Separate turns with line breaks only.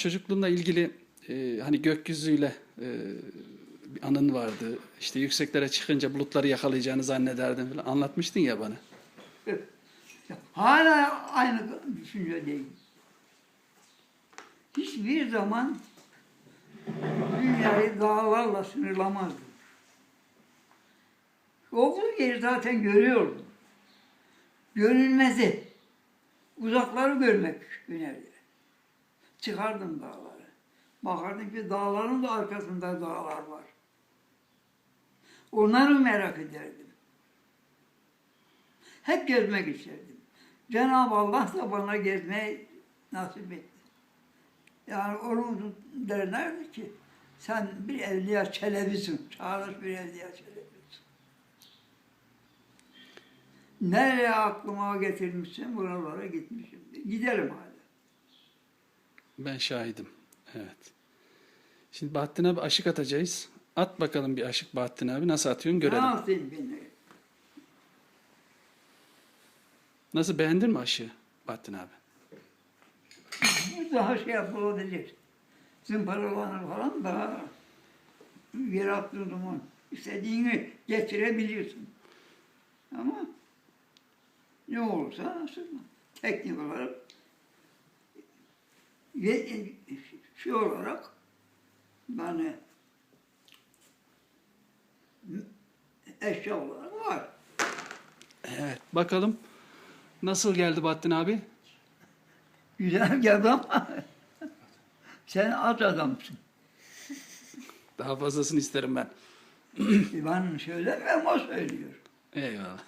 çocukluğunla ilgili e, hani gökyüzüyle e, bir anın vardı. İşte yükseklere çıkınca bulutları yakalayacağını zannederdin falan. Anlatmıştın ya bana.
Hala aynı düşüncedeyim. Hiçbir zaman dünyayı dağlarla sınırlamazdım. Olduğu yeri zaten görüyordum. Görünmezi. Uzakları görmek önerdi. Çıkardım dağları. Bakardım ki dağların da arkasında dağlar var. Onları merak ederdim. Hep gezmek isterdim. Cenab-ı Allah da bana gezmeyi nasip etti. Yani onun derlerdi ki sen bir evliya çelebisin, çağdaş bir evliya çelebisin. Nereye aklıma getirmişsin buralara gitmişim. Gidelim hala.
Ben şahidim. Evet. Şimdi Bahattin abi aşık atacağız. At bakalım bir aşık Bahattin abi. Nasıl atıyorsun görelim.
Yapayım beni?
Nasıl beğendin mi aşığı Bahattin abi?
Daha şey yapılabilir. Zımparalanır falan daha yer attığın zaman istediğini getirebiliyorsun. Ama ne olursa aslında teknik olarak ve şey olarak yani eşya olarak var.
Evet. Bakalım nasıl geldi Bahattin abi?
Güzel geldi ama sen az adamsın.
Daha fazlasını isterim ben.
Ben şöyle ama o söylüyor.
Eyvallah.